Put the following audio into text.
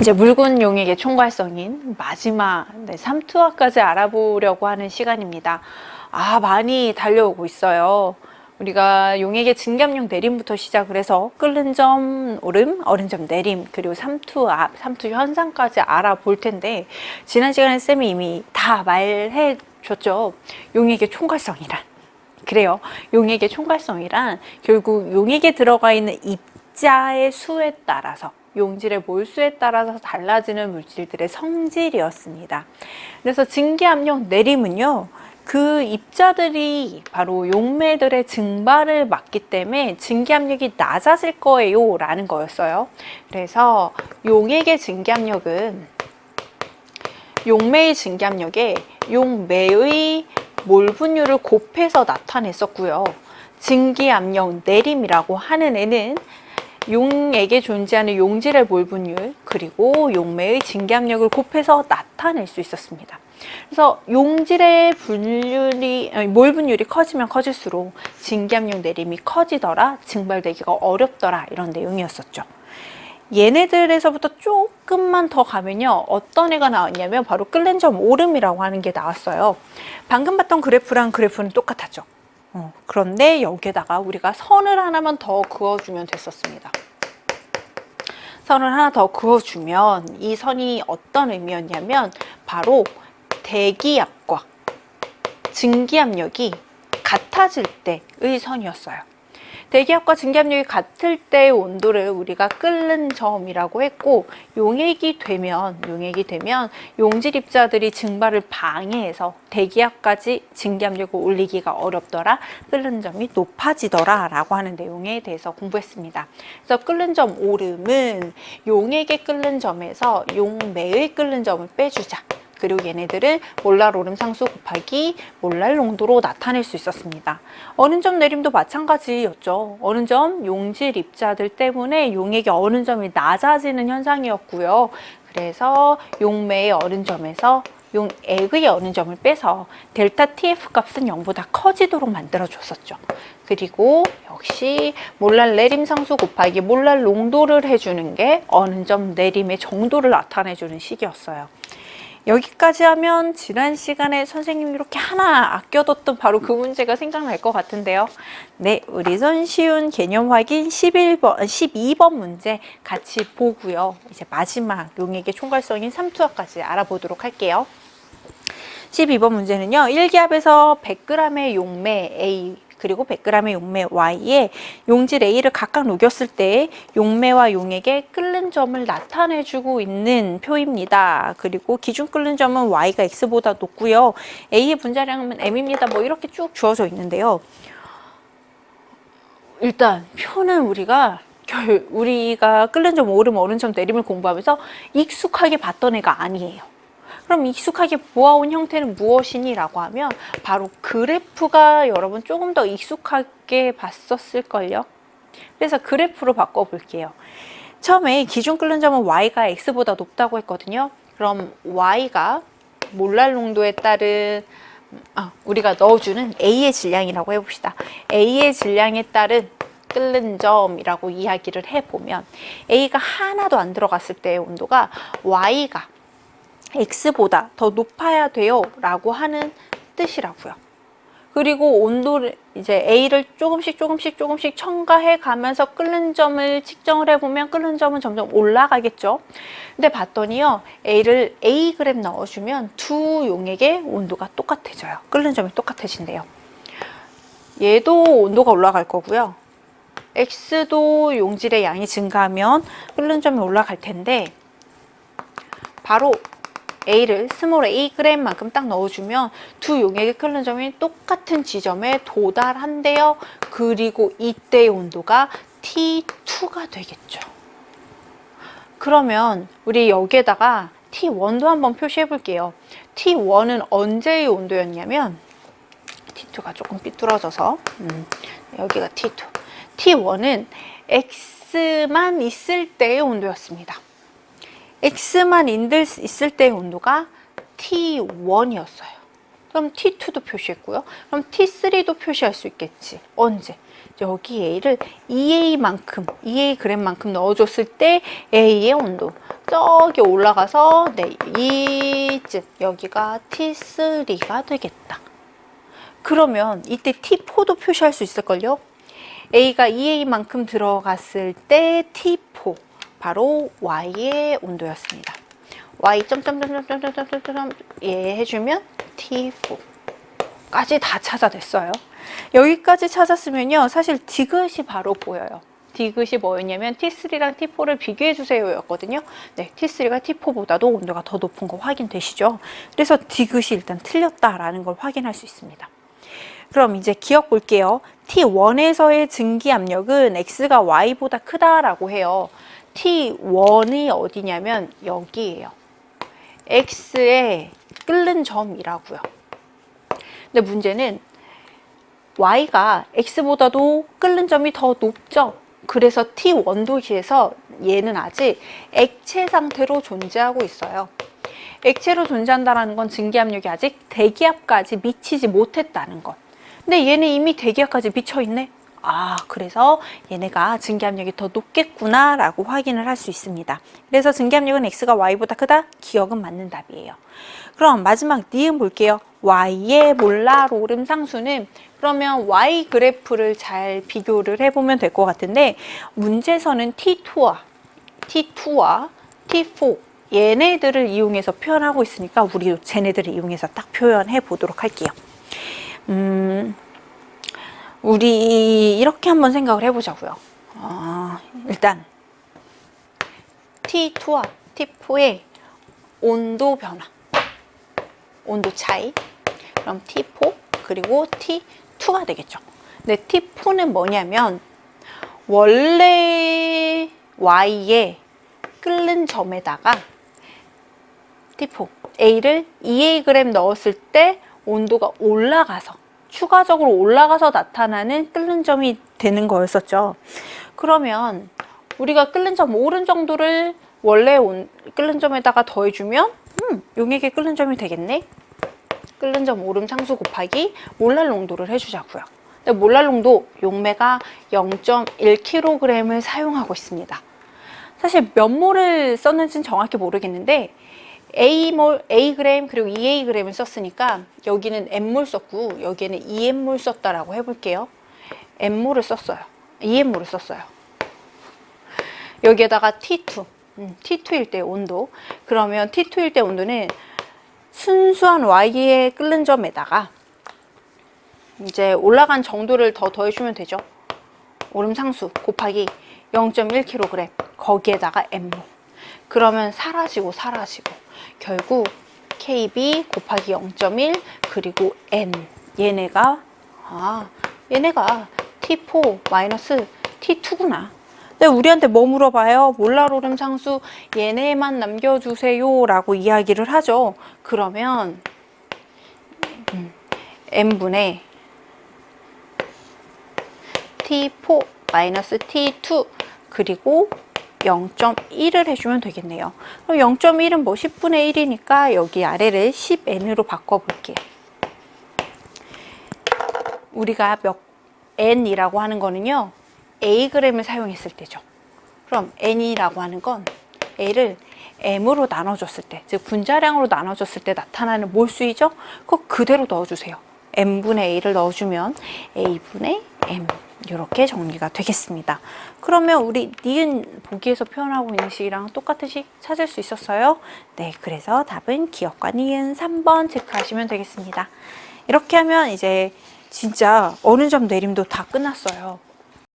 이제 묽은 용액의 총괄성인 마지막 네, 삼투압까지 알아보려고 하는 시간입니다. 아, 많이 달려오고 있어요. 우리가 용액의 증감용 내림부터 시작을 해서 끓는 점 오름, 어른 점 내림, 그리고 삼투압, 삼투 현상까지 알아볼 텐데 지난 시간에 쌤이 이미 다 말해 줬죠. 용액의 총괄성이란. 그래요. 용액의 총괄성이란 결국 용액에 들어가 있는 입자의 수에 따라서 용질의 몰수에 따라서 달라지는 물질들의 성질이었습니다. 그래서 증기압력 내림은요. 그 입자들이 바로 용매들의 증발을 막기 때문에 증기압력이 낮아질 거예요 라는 거였어요. 그래서 용액의 증기압력은 용매의 증기압력에 용매의 몰 분율을 곱해서 나타냈었고요. 증기압력 내림이라고 하는 애는 용액에 존재하는 용질의 몰 분율 그리고 용매의 증기압력을 곱해서 나타낼 수 있었습니다. 그래서 용질의 분율이 아니, 몰 분율이 커지면 커질수록 증기압력 내림이 커지더라, 증발되기가 어렵더라 이런 내용이었었죠. 얘네들에서부터 조금만 더 가면요. 어떤 애가 나왔냐면 바로 끓는 점 오름이라고 하는 게 나왔어요. 방금 봤던 그래프랑 그래프는 똑같았죠. 어, 그런데 여기에다가 우리가 선을 하나만 더 그어주면 됐었습니다. 선을 하나 더 그어주면 이 선이 어떤 의미였냐면 바로 대기압과 증기압력이 같아질 때의 선이었어요. 대기압과 증기압력이 같을 때의 온도를 우리가 끓는 점이라고 했고 용액이 되면 용액이 되면 용질 입자들이 증발을 방해해서 대기압까지 증기압력을 올리기가 어렵더라 끓는 점이 높아지더라 라고 하는 내용에 대해서 공부했습니다. 그래서 끓는 점 오름은 용액의 끓는 점에서 용매의 끓는 점을 빼주자. 그리고 얘네들은 몰랄 오름 상수 곱하기 몰랄 농도로 나타낼 수 있었습니다. 어느 점 내림도 마찬가지였죠. 어느 점 용질 입자들 때문에 용액의 어느 점이 낮아지는 현상이었고요. 그래서 용매의 어느 점에서 용액의 어느 점을 빼서 델타 TF 값은 0보다 커지도록 만들어 줬었죠. 그리고 역시 몰랄 내림 상수 곱하기 몰랄 농도를 해주는 게 어느 점 내림의 정도를 나타내 주는 식이었어요. 여기까지 하면 지난 시간에 선생님이 이렇게 하나 아껴뒀던 바로 그 문제가 생각날 것 같은데요. 네, 우리 선 쉬운 개념 확인 11번, 12번 문제 같이 보고요. 이제 마지막 용액의 총괄성인 삼투압까지 알아보도록 할게요. 12번 문제는요. 1기압에서 100g의 용매 A 그리고 100g의 용매 Y에 용질 A를 각각 녹였을 때 용매와 용액의 끓는 점을 나타내주고 있는 표입니다. 그리고 기준 끓는 점은 Y가 X보다 높고요. A의 분자량은 M입니다. 뭐 이렇게 쭉 주어져 있는데요. 일단 표는 우리가 결 우리가 끓는 점 오름 어른 점 내림을 공부하면서 익숙하게 봤던 애가 아니에요. 그럼 익숙하게 보아온 형태는 무엇이니 라고 하면 바로 그래프가 여러분 조금 더 익숙하게 봤었을걸요. 그래서 그래프로 바꿔볼게요. 처음에 기준 끓는 점은 y가 x보다 높다고 했거든요. 그럼 y가 몰랄 농도에 따른 아, 우리가 넣어주는 a의 질량이라고 해봅시다. a의 질량에 따른 끓는 점이라고 이야기를 해보면 a가 하나도 안 들어갔을 때의 온도가 y가 x보다 더 높아야 돼요 라고 하는 뜻이라고요. 그리고 온도를 이제 A를 조금씩 조금씩 조금씩 첨가해 가면서 끓는 점을 측정을 해보면 끓는 점은 점점 올라가겠죠. 근데 봤더니요. A를 A그램 넣어주면 두 용액의 온도가 똑같아져요. 끓는 점이 똑같아진대요. 얘도 온도가 올라갈 거고요. X도 용질의 양이 증가하면 끓는 점이 올라갈 텐데 바로 A를 스몰 A 그램만큼 딱 넣어주면 두 용액의 끓는 점이 똑같은 지점에 도달한대요. 그리고 이때의 온도가 T2가 되겠죠. 그러면 우리 여기에다가 T1도 한번 표시해 볼게요. T1은 언제의 온도였냐면 T2가 조금 삐뚤어져서 음, 여기가 T2. T1은 X만 있을 때의 온도였습니다. X만 인들 있을 때의 온도가 T1이었어요. 그럼 T2도 표시했고요. 그럼 T3도 표시할 수 있겠지. 언제? 여기 A를 2A만큼, 2A 그램만큼 넣어줬을 때 A의 온도 저기 올라가서 네, 이쯤 여기가 T3가 되겠다. 그러면 이때 T4도 표시할 수 있을걸요? A가 2A만큼 들어갔을 때 T4 바로 Y의 온도였습니다. Y 예 해주면 T4까지 다 찾아냈어요. 여기까지 찾았으면요, 사실 디귿이 바로 보여요. 디귿이 뭐였냐면 T3랑 T4를 비교해 주세요 였거든요. 네, T3가 T4보다도 온도가 더 높은 거 확인되시죠? 그래서 디귿이 일단 틀렸다라는 걸 확인할 수 있습니다. 그럼 이제 기억 볼게요. T1에서의 증기 압력은 X가 Y보다 크다라고 해요. T1이 어디냐면 여기예요. X의 끓는 점이라고요. 근데 문제는 Y가 X보다도 끓는 점이 더 높죠. 그래서 T1 도시에서 얘는 아직 액체 상태로 존재하고 있어요. 액체로 존재한다는 건 증기압력이 아직 대기압까지 미치지 못했다는 것. 근데 얘는 이미 대기압까지 미쳐 있네. 아, 그래서 얘네가 증기압력이 더 높겠구나 라고 확인을 할 수 있습니다. 그래서 증기압력은 X가 Y보다 크다? 기억은 맞는 답이에요. 그럼 마지막 니은 볼게요. Y의 몰라 오름 상수는 그러면 Y 그래프를 잘 비교를 해보면 될 것 같은데 문제에서는 T2와 T2와 T4 얘네들을 이용해서 표현하고 있으니까 우리도 쟤네들을 이용해서 딱 표현해 보도록 할게요. 음, 우리 이렇게 한번 생각을 해보자고요. 어, 일단 T2와 T4의 온도 변화, 온도 차이, 그럼 T4 그리고 T2가 되겠죠. 근데 T4는 뭐냐면 원래 Y의 끓는 점에다가 T4 A를 2A 넣었을 때 온도가 올라가서 추가적으로 올라가서 나타나는 끓는 점이 되는 거였었죠. 그러면 우리가 끓는 점 오른 정도를 원래 온, 끓는 점에다가 더해주면 음, 용액의 끓는 점이 되겠네. 끓는 점 오름 상수 곱하기 몰랄 농도를 해주자고요. 근데 몰랄 농도 용매가 0.1kg을 사용하고 있습니다. 사실 몇 몰을 썼는지는 정확히 모르겠는데 A몰, A그램 그리고 2A그램을 썼으니까 여기는 M몰 썼고 여기에는 2M몰 썼다라고 해볼게요. M몰을 썼어요. 2M몰을 썼어요. 여기에다가 T2, 음, T2일 때 온도. 그러면 T2일 때 온도는 순수한 Y의 끓는 점에다가 이제 올라간 정도를 더 더해주면 되죠. 오름 상수 곱하기 0.1kg 거기에다가 M몰. 그러면 사라지고 사라지고 결국 KB 곱하기 0.1 그리고 N 얘네가 아 얘네가 T4 마이너스 T2구나. 근데 우리한테 뭐 물어봐요? 몰라로름 상수 얘네만 남겨주세요 라고 이야기를 하죠. 그러면 음, N분의 T4 마이너스 T2 그리고 0.1을 해주면 되겠네요. 그럼 0.1은 뭐 10분의 1이니까 여기 아래를 10n으로 바꿔볼게요. 우리가 몇 n이라고 하는 거는요. ag을 사용했을 때죠. 그럼 n이라고 하는 건 a를 m으로 나눠줬을 때, 즉 분자량으로 나눠줬을 때 나타나는 몰수이죠? 그거 그대로 넣어주세요. m분의 a를 넣어주면 a분의 m 이렇게 정리가 되겠습니다. 그러면 우리 니은 보기에서 표현하고 있는 식이랑 똑같은 식 찾을 수 있었어요? 네, 그래서 답은 기억과 니은 3번 체크하시면 되겠습니다. 이렇게 하면 이제 진짜 어느 점 내림도 다 끝났어요.